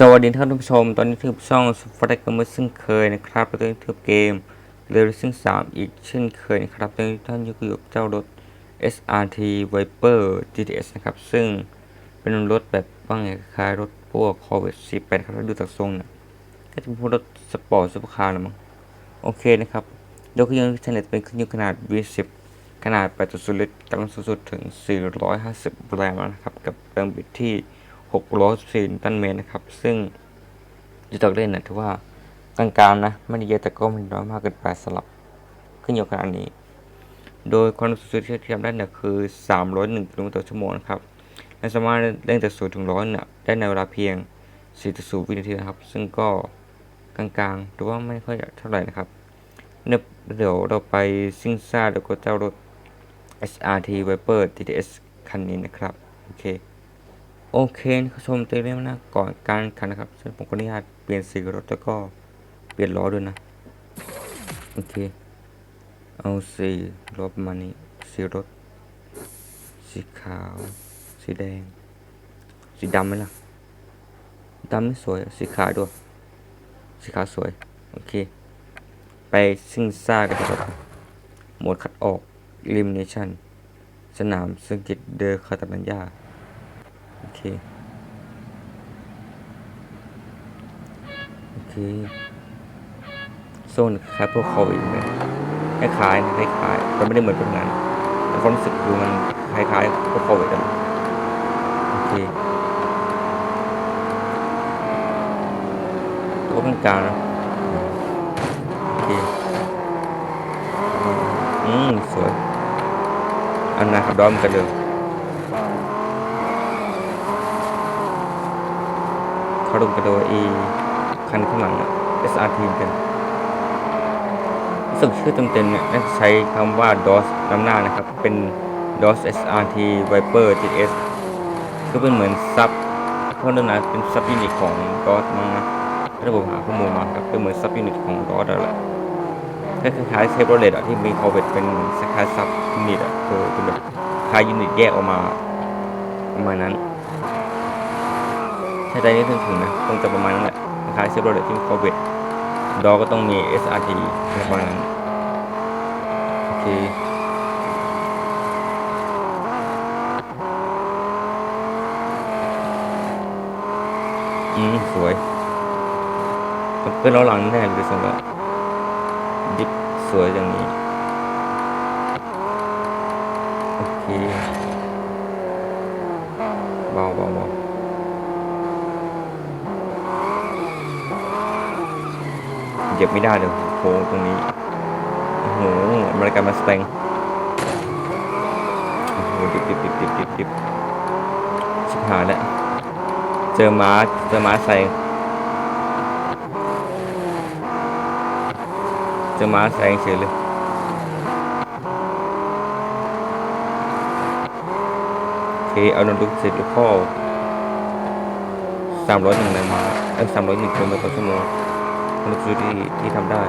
สวัสดีท่านผู้ชม ตอนนี้ทืบช่องสุฟร์เกมเมอร์ซึ่งเคยนะครับตอนนี้ทืบเกมเร c ซิ่ง3 อีกเช่นเคยนะครับตอนนี้ท่านอยู่กับเจ้ารถ SRT Viper GTS นะครับ ซึ่งเป็นรถแบบว่างไงคล้ายรถพวก Corvette C8 ครับดูจากทรงเนี่ยก็จะเป็นพวกรถสปอร์ตซุปเปอร์คาร์ละมั้งโอเคนะครับยกเครื่องยนต์ชนิดเป็นเครื่องยนต์ขนาด V10 ขนาด8.0ลิตรกำลังสูงสุดถึง 450 แรงม้านะครับกับแรงบิดที่ 614นิวตันเมตรนะครับ ซึ่งยูตอกเล่นนะถือว่ากลางๆนะไม่ได้เยอะแต่ก็ไม่น้อยมากเกินไปสำหรับขึ้นอยนต์ขนาดนี้ โดยความสูงสุดที่ทำได้เนี่ยคือ 301กิโลเมตรต่อชั่วโมงนะครับและสามารถเร่งจาก0ถึง100เนี่ยได้ในเวลาเพียง 4.0 วินาทีนะครับ ซึ่งก็กลางๆหรือว่าไม่ค่อยเท่าไหร่นะครับเนี่ยเดี๋ยวเราไปซิ่งซ่าแล้วก็เจ้ารถ SRT Viper GTS คันนี้นะครับ โอเค โอเคนะครับชมเตเรื่องนะก่อนการขันนะครับผมก็อนุญาตเปลี่ยนสีรถแล้วก็เปลี่ยนล้อด้วยนะ โอเค เอาสีรถมานี้สีรถ สีขาว สีแดง สีดำไหมล่ะดำนี่สวย สีขาวด้วย สีขาวสวย โอเค ไปซิ่งซ่ากันครับหมดคัดออก elimination สนามซึ่งกิตเดอร์คาตาลัญญา โอเค โอเคโซนคล้ายพวกโควิดเลยคล้ายๆคล้ายๆแต่ไม่ได้เหมือนแบบนั้นแต่ความรู้สึกคือมันคล้ายๆพวกโควิดเลยโอเคตัวกลางๆนะโอเคอืมสวยอันนะครับดอมกันเลย เขาลงกระโดดอีคันข้างหลังอะ SRT กันรู้สึกชื่อเต็มๆเนี่ยน่าจะใช้คำว่า DOS นำหน้านะครับ เป็น DOS SRT Viper GS คือเป็นเหมือนซับเพราะนั่นนะเป็นซับยูนิตของ DOS มั้งนะถ้าผมหาข้อมูลมาครับเป็นเหมือนซับยูนิตของ DOS อะไรคล้ายเซฟโรเลตอะที่มีคอเวตเป็นคล้ายซับยูนิตอะคือเป็นแบบคล้ายยูนิตแยกออกมาประมาณนั้น ถ้ใจนี้ถึงถึงนะคงจะประมาณนั้นแหละคล้ายเซฟโรเลตที่โควิดดอก็ต้องมี SRT ในประมาณนั้นโอเคอืม สวยเป็นล้อหลังแน่เลยสงแล้วดิฟสวยอย่างนี้ โอเค เบาเบาเบา เหยียบไม่ได้เลยโค้งตรงนี้โอ้โหอเมริกันมาสแตงโอ้โหดิบดิบดิบดิบดิบดิบชิบหายแล้วเจอม้าเจอม้าแซงเจอม้าแซงเฉยเลยโอเคเอานดูสิลูกพ่อสามร้อยหนึ่งแรงม้าเอ้ยสามร้อยหนึ่งกิโลเมตรต่อชั่วโมง มันคือที่ที่ทำได้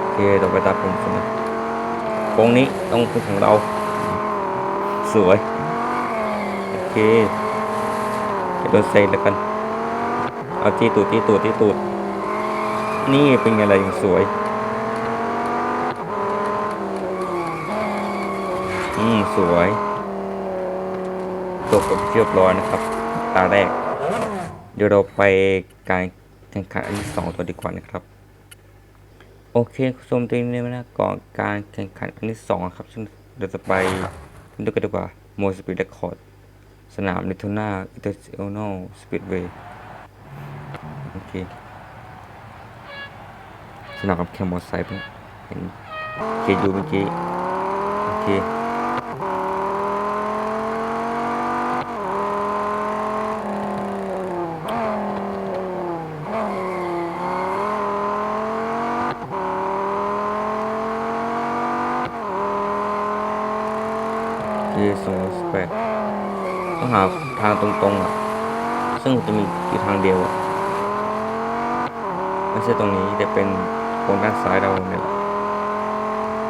โอเคต่อไปตาผมใช่ไหมโค้งนี้ต้องเป็นของเรา สวย โอเคเดี๋ยวโดนเซนแล้วกัน เอาที่ตูดที่ตูดที่ตูด นี่เป็นอะไรอย่างสวย อืม สวยจบกับเรียบร้อยนะครับ ตาแรก เดี๋ยวเราไปการ แข่งขันอันที่สองตัวดีกว่านะครับโอเคคุณผู้ชมตัวนี้นะก่อนการแข่งขันอันที่สองครับซึ่งเราจะไปดูกันดีกว่าโมสปีดเรคคอร์ดสนามนิทนาอิตาเอลโนสปีดเวย์โอเคสนามกับแข่งมอเตอร์ไซค์เพิ่งเห็นเคยูเมื่อกี้โอเค ยสองสแปดต้องหาทางตรงๆอะ ซึ่งจะมีอยู่ทางเดียวอะ ไม่ใช่ตรงนี้แต่เป็นโคนด้านซ้ายเราเนี่ย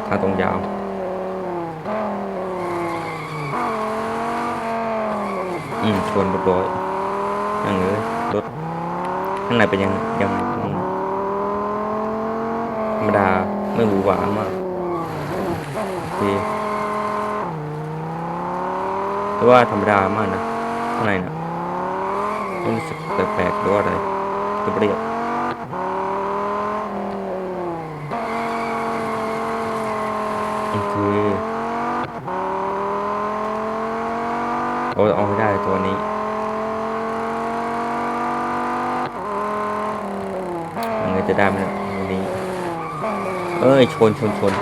ทางตรงยาวอืมชวนเรียบร้อยยังเลยรถข้างในเป็นยังยังยังธรรมดาไม่หวือหวามากโอเค แต่ว่าธรรมดามากนะข้างในนะไม่รู้สึกแปลกๆหรือว่าอะไรเรียบโอเคเอาเอาให้ได้ตัวนี้ยังไงจะได้ไหมนี่ยวันนี้ เอ้ยชนชนชน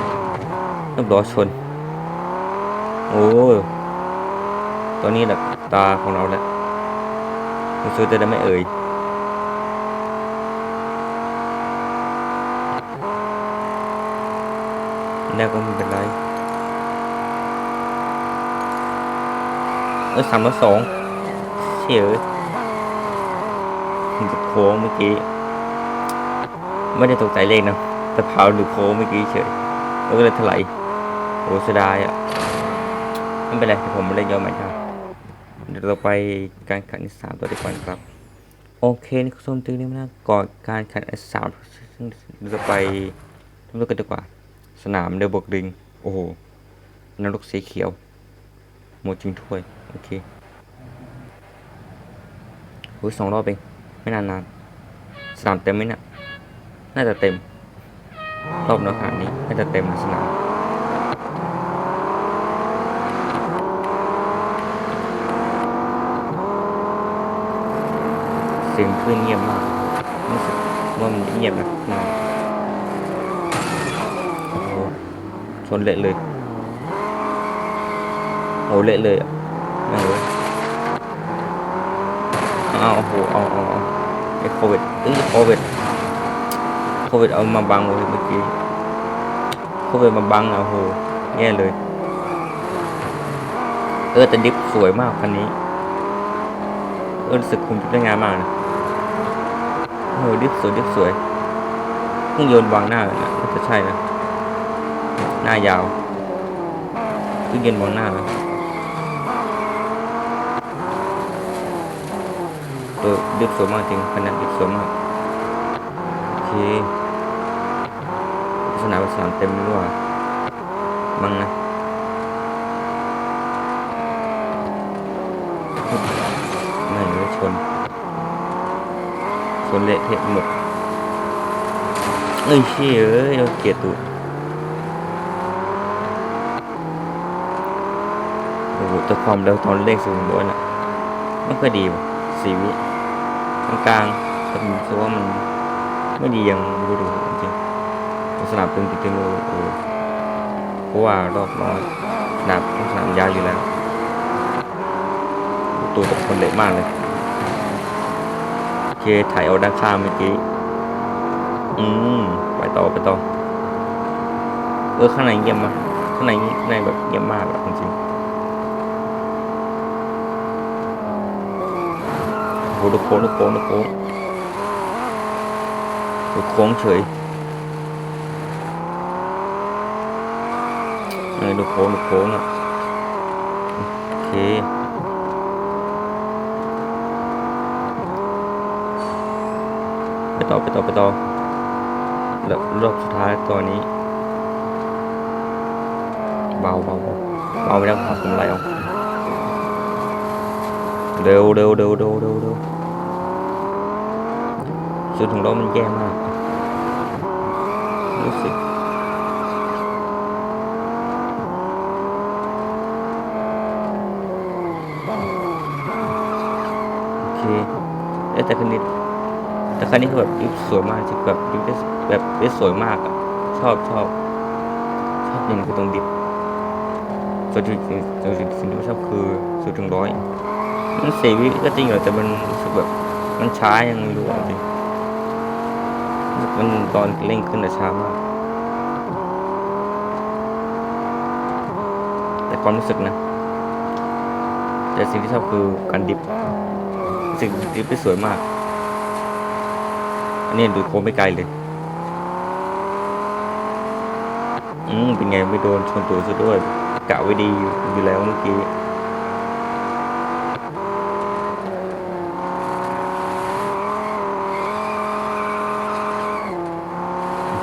เรียบร้อชน โอ้ ตอนนี้แหละตาของเราแล้วรู้สึกจะได้ไม่เอ่ยแล้วก็ไม่เป็นไรเออสามสองเฉียเอยมันจะโค้งเมื่อกี้ ไม่ได้ตกใจเลขนะแต่พาวหรือโค้งเมื่อกี้เฉยแล้วก็เลยถลายโอ้เสียดายอะไม่เป็นไรผมไม่เล่นย้อนใหม่ครับ เดี๋ยวเราไปการแข่งที่สามตัวดีกว่าครับ โอเคนี่คุณผู้ชมตื่นได้นะก่อนการแข่งที่สามเราจะไปเริ่มกันดีกว่า สนามเดือบกดิงโอ้โหนรกสีเขียว หมดจริงถ้วย โอเคโอ้ยสองรอบเอง ไม่นานนานสนามเต็มไหมเนี่ยน่าจะเต็ม รอบนอกขนาดนี้ น่าจะเต็มสนาม สียงคลื่นเงียบมากรู้สึกว่ามันเงียบนะข้างในโอ้โหชนเละเลยโอ้เละเลยอะไม่งเลยเอาโอ้โหเอาเอาเอาไอ้โควิดเอ้ยโควิดโควิดเอามาบังเลยเมื่อกี้โควิดมาบังอะโอ้โหแย่เลย เออแต่ดิฟสวยมากคันนี้ เออรู้สึกคุมได้งานมากนะ โอ้ดิสวยดิสวยเพิ่งโยนวางหน้าเลยนะน่าจะใช่นะ หน้ายาวเพิ่งยนวางหน้าเลยเออดิสวยมากจริงขนาดดิสวยมากโอเคสนามสนามเต็มเลยว่ะมั้งนะไม่เลยชน ชนเละเทะหมด เอ้ยเชี่ยเอ้ยเราเกลียดตูดโอ้โหแต่ความเร็วตอนเลขสูงด้วยน่ะไม่ค่อยดีว่ะสีวิกลางแต่ผมรู้สึกว่ามันไม่ดียังไม่ดูจริงสนามตึงจริงๆเลยโอ้โหเพราะว่ารอบน้อยสนามสนามยาวอยู่แล้ว ตัวกับคนเละมากเลย เคถ่ายเอาด้านข้างเมื่อกี้ อืม ไปต่อไปต่อ เออ ข้างในเยี่ยมมากข้างในข้างในแบบเยี่ยมมากอะจริงๆโอ้โหดูโค้งดูโค้งดูโค้งดูโค้งเฉยเออดูโค้งดูโค้งอะโอเค ไป ต่อไปต่อไปต่อแล้วรอบสุดท้ายตัวนี้ เบาเบาเบาเบาไม่ได้ครับผมไล่เอาเร็วเร็วเร็วเร็วเร็วเร็วสุดของเรามันแย่มากรู้สึกโอเคแต่คันนี้ แต่คันนี้คือแบบดิฟสวยมากจริงแบบดิฟแบบได้สวยมากอะชอบชอบชอบจริงคือตรงดิฟส่วนที่ส่วนที่สิ่งที่ชอบคือสุดถึงร้อยมันสี่วิก็จริงเหรอแต่มันรู้สึกแบบมันช้ายังไม่รู้จริงมันตอนเร่งขึ้นแต่ช้ามากแต่ความรู้สึกนะ แต่สิ่งที่ชอบคือการดิฟสิ่งดิฟได้สวยมาก อันนี้ดูโค้ไม่ไกลเลย อืมเป็นไงไม่โดนชนตัวซะด้วยกะไว้ดีอยู่แล้วเมื่อกี้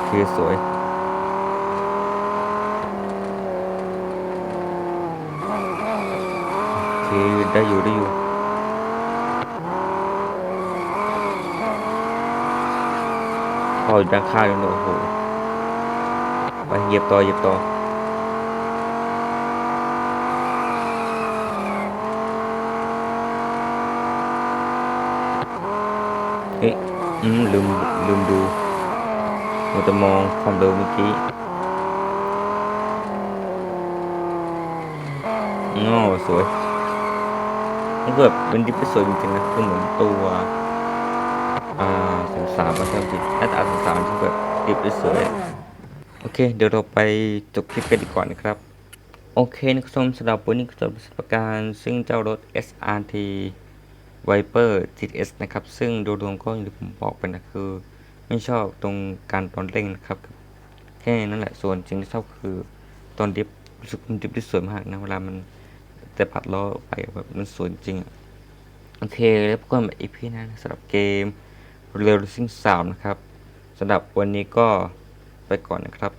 คือสวย พออยู่ด้านข้างเลยโอ้โหไปเหยียบต่อเหยียบต่อเอ๊ะอืมลืมลืมดูมัวแต่มองความเร็วเมื่อกี้โอ้สวยมันก็แบบเป็นดิฟที่สวยจริงๆนะคือเหมือนตัว อ่าสงสารมาทำผิดหน้าตาสงสารที่แบบดิฟที่สวยโอเค เดี๋ยวเราไปจบคลิปกันดีกว่านะครับ โอเคนะครับสำหรับวันนี้ก็จบประสบการณ์ซึ่งเจ้ารถ SRT Viper GTS นะครับ ซึ่งโดยรวมก็อย่างที่ผมบอกไปนะคือ ไม่ชอบตรงการตอนเร่งนะครับแค่นั้นแหละส่วนจริงที่ชอบคือตอนดิฟรู้สึกมันดิฟที่สวยมากนะเวลามันแต่ปัดล้อไปแบบมันสวยจริงอะโอเค แล้วก็แบบอีพีหนะสำหรับเกม r e a l Racing 3นะครับสำหรับวันนี้ก็ไปก่อนนะครับ